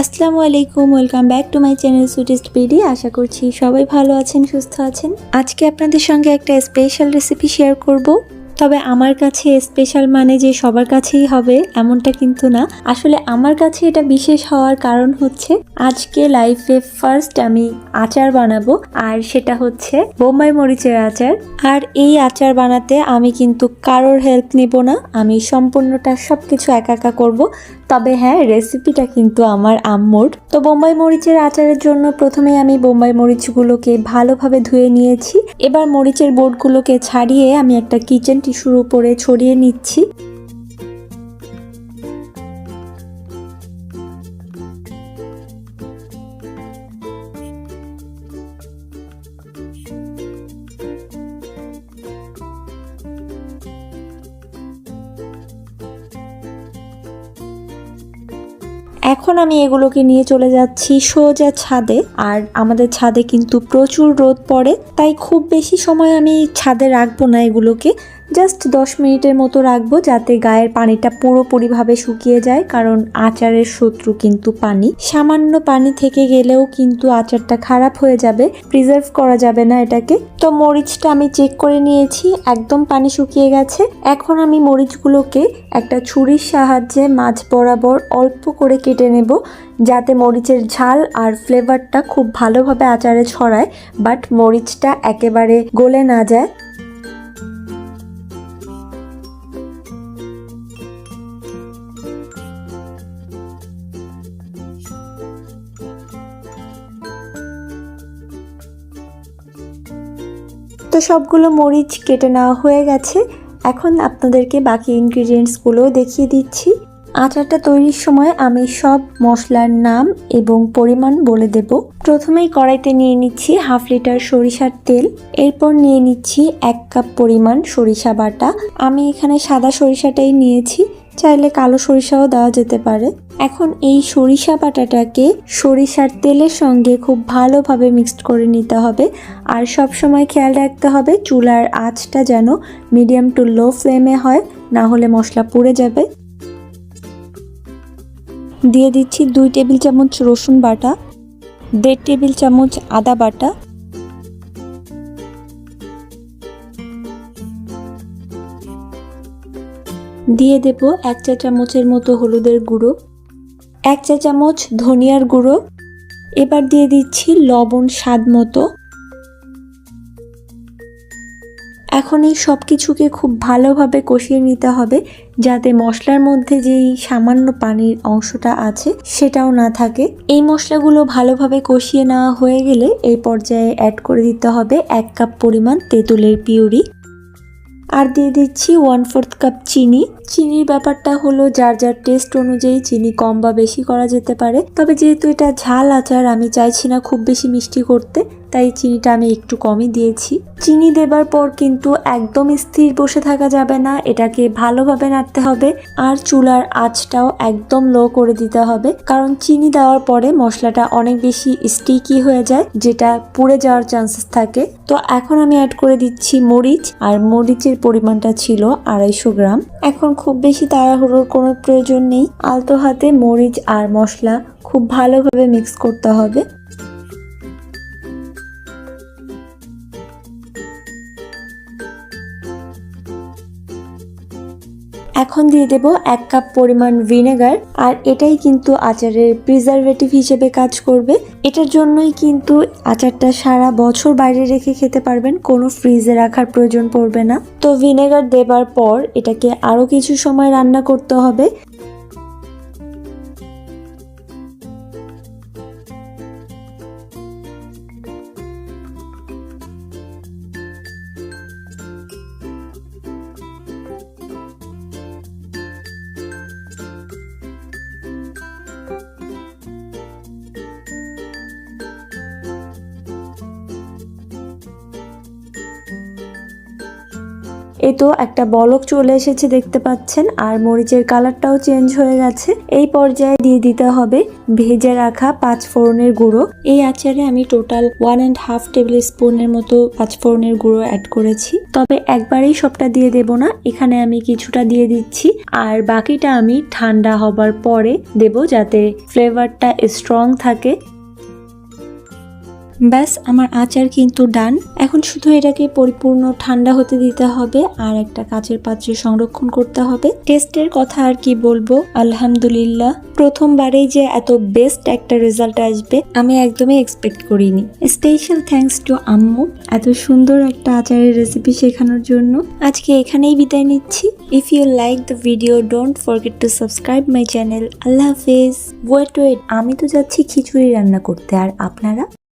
আসসালামু আলাইকুম, welcome back to my channel সুটিস্ট পিডি আশা করছি সবাই ভালো আছেন, সুস্থ আছেন। আজকে আপনাদের সঙ্গে একটা স্পেশাল রেসিপি শেয়ার করব। তবে আমার কাছে স্পেশাল মানে যে সবার কাছেই হবে এমনটা কিন্তু না। আসলে আমার কাছে এটা বিশেষ হওয়ার কারণ হচ্ছে, আজকে লাইফে ফার্স্ট আমি আচার বানাবো, আর সেটা হচ্ছে বোম্বাই মরিচের আচার। আর এই আচার বানাতে আমি কিন্তু কারোর হেল্প নিব না, আমি সম্পূর্ণটা সব কিছু একা একা করব। তবে হ্যাঁ রেসিপিটা কিন্তু আমার আম্মুর। তো বোম্বাই মরিচের আচারের জন্য প্রথমে আমি বোম্বাই মরিচগুলোকে ভালোভাবে ধুয়ে নিয়েছি। এবার মরিচের বোর্ডগুলোকে ছাড়িয়ে আমি একটা কিচেন টিস্যুর উপরে ছড়িয়ে নিচ্ছি। এখন আমি এগুলোকে নিয়ে চলে যাচ্ছি সোজা ছাদে। আর আমাদের ছাদে কিন্তু প্রচুর রোদ পড়ে, তাই খুব বেশি সময় আমি ছাদে রাখব না এগুলোকে। জাস্ট দশ মিনিটের মতো রাখব যাতে গায়ের পানিটা পুরোপুরিভাবে শুকিয়ে যায়, কারণ আচারের শত্রু কিন্তু পানি। সামান্য পানি থেকে গেলেও কিন্তু আচারটা খারাপ হয়ে যাবে প্রিজার্ভ করা যাবে না এটাকে। তো মরিচটা আমি চেক করে নিয়েছি, একদম পানি শুকিয়ে গেছে। এখন আমি মরিচগুলোকে একটা ছুরির সাহায্যে মাছ বরাবর অল্প করে কেটে নেব, যাতে মরিচের ঝাল আর ফ্লেভারটা খুব ভালোভাবে আচারে ছড়ায় বাট মরিচটা একেবারে গলে না যায়। তো সবগুলো মরিচ কেটে নেওয়া হয়ে গেছে। এখন আপনাদেরকে বাকি ইনগ্রিডিয়েন্টসগুলো দেখিয়ে দিচ্ছি। আচারটা তৈরির সময় আমি সব মশলার নাম এবং পরিমাণ বলে দেব। প্রথমেই কড়াইতে নিয়ে নিচ্ছি হাফ লিটার সরিষার তেল। এরপর নিয়ে নিচ্ছি এক কাপ পরিমাণ সরিষা বাটা। আমি এখানে সাদা সরিষাটাই নিয়েছি। চাইলে কালো সরিষাও দেওয়া যেতে পারে। এখন এই সরিষা বাটাটাকে সরিষার তেলের সঙ্গে খুব ভালোভাবে মিক্সড করে নিতে হবে। আর সব সময় খেয়াল রাখতে হবে চুলার আঁচটা যেন মিডিয়াম টু লো ফ্লেমে হয়, না হলে মশলা পুড়ে যাবে। দিয়ে দিচ্ছি দুই টেবিল চামচ রসুন বাটা, দেড় টেবিল চামচ আদা বাটা। দিয়ে দেব এক চা চামচের মতো হলুদের গুঁড়ো। এক চা চামচ ধনিয়ার গুঁড়ো। এবার দিয়ে দিচ্ছি লবণ স্বাদ মতো। এখন এই সব কিছুকে খুব ভালোভাবে কষিয়ে নিতে হবে, যাতে মশলার মধ্যে যেই সামান্য পানির অংশটা আছে সেটাও না থাকে। এই মশলাগুলো ভালোভাবে কষিয়ে নেওয়া হয়ে গেলে এই পর্যায়ে অ্যাড করে দিতে হবে এক কাপ পরিমাণ তেঁতুলের পিউরি। আর দিয়ে দিচ্ছি ওয়ান ফোর্থ কাপ চিনি। চিনির ব্যাপারটা হলো, যার যার টেস্ট অনুযায়ী চিনি কম বা বেশি করা যেতে পারে। তবে যেহেতু এটা ঝাল আচার, আমি চাইছি না খুব বেশি মিষ্টি করতে, তাই চিনিটা আমি একটু কমই দিয়েছি। চিনি দেবার পর কিন্তু একদম স্থির বসে থাকা যাবে না, এটাকে ভালোভাবে নাড়তে হবে আর চুলার আঁচটাও একদম লো করে দিতে হবে। কারণ চিনি দেওয়ার পরে মশলাটা অনেক বেশি স্টিকি হয়ে যায়, যেটা পুড়ে যাওয়ার চান্সেস থাকে। তো এখন আমি অ্যাড করে দিচ্ছি মরিচ, আর মরিচের পরিমাণটা ছিল আড়াইশো গ্রাম। এখন খুব বেশি তাড়াহুড়োর কোনো প্রয়োজন নেই। আলতো হাতে মরিচ আর মশলা খুব ভালোভাবে মিক্স করতে হবে। এখন দিয়ে দেব এক কাপ পরিমাণ ভিনেগার, আর এটাই কিন্তু আচারের প্রিজারভেটিভ হিসেবে কাজ করবে। এটার জন্যই কিন্তু আচারটা সারা বছর বাইরে রেখে খেতে পারবেন, কোনো ফ্রিজে রাখার প্রয়োজন পড়বে না। তো ভিনেগার দেবার পর এটাকে আরও কিছু সময় রান্না করতে হবে। এই তো একটা বলক চলে এসেছে দেখতে পাচ্ছেন, আর মরিচের কালারটাও চেঞ্জ হয়ে গেছে। এই পর্যায়ে দিয়ে দিতে হবে ভেজে রাখা পাঁচ ফোড়নের গুঁড়ো। এই আচারে আমি total one and half table স্পুনের মতো পাঁচ ফোড়নের গুঁড়ো অ্যাড করেছি। তবে একবারেই সবটা দিয়ে দেব না, এখানে আমি কিছুটা দিয়ে দিচ্ছি। আর বাকিটা আমি ঠান্ডা হবার পরে দেব যাতে ফ্লেভারটা স্ট্রং থাকে। ব্যাস, আমার আচার কিন্তু ডান। এখন শুধু এটাকে পরিপূর্ণ ঠান্ডা হতে দিতে হবে আর একটা কাচের পাত্রে সংরক্ষণ করতে হবে। টেস্টের কথা আর কি বলব? আলহামদুলিল্লাহ। প্রথমবারেই যে এত বেস্ট একটা রেজাল্ট আসবে, আমি একদমই এক্সপেক্ট করিনি। স্পেশাল থ্যাঙ্কস টু আম্মু, এত সুন্দর একটা আচারের রেসিপি শেখানোর জন্য। আজকে এখানেই বিদায় নিচ্ছি। If you like the video don't forget to subscribe my channel আল্লাহ হাফেজ। ওয়েট ওয়েট আমি তো যাচ্ছি খিচুড়ি রান্না করতে। আর আপনারা?